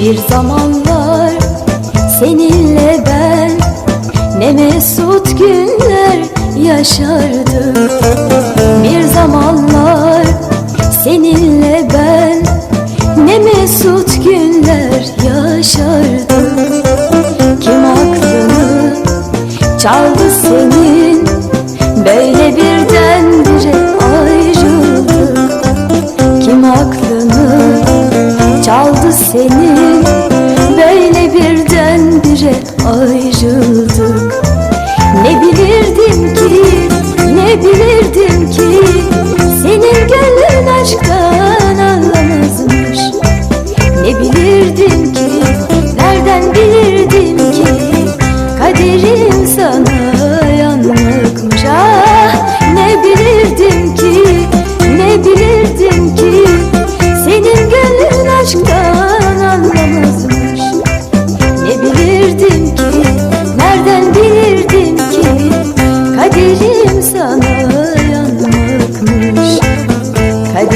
Bir zamanlar seninle ben Ne mesut günler yaşardım. Bir zamanlar seninle ben Ne mesut günler yaşardım. Kim aklını çaldı seni seni. Böyle birden birdenbire ayrıldı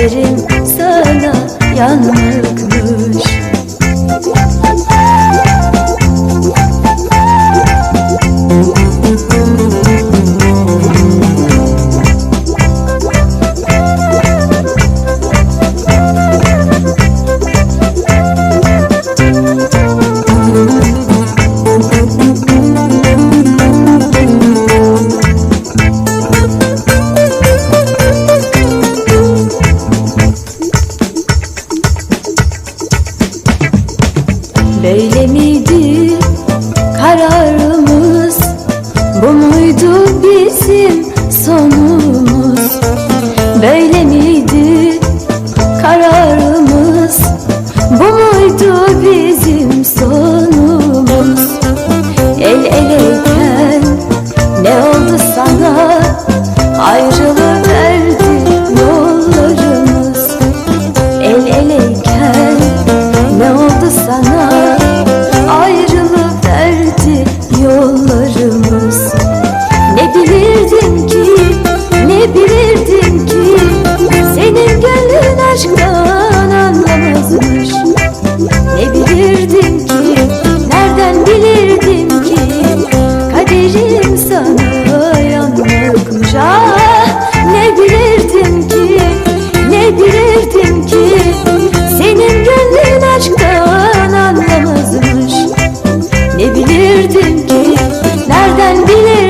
Derim sana yanmış bizim sonumuz. Böyle mi aşktan anlamazmış. Ne bilirdim ki, nereden bilirdim ki? Kaderim sana yanmakmış. Ah Ne bilirdim ki, ne bilirdim ki? Senin gönlün aşktan anlamazmış. Ne bilirdim ki, nereden bilirdim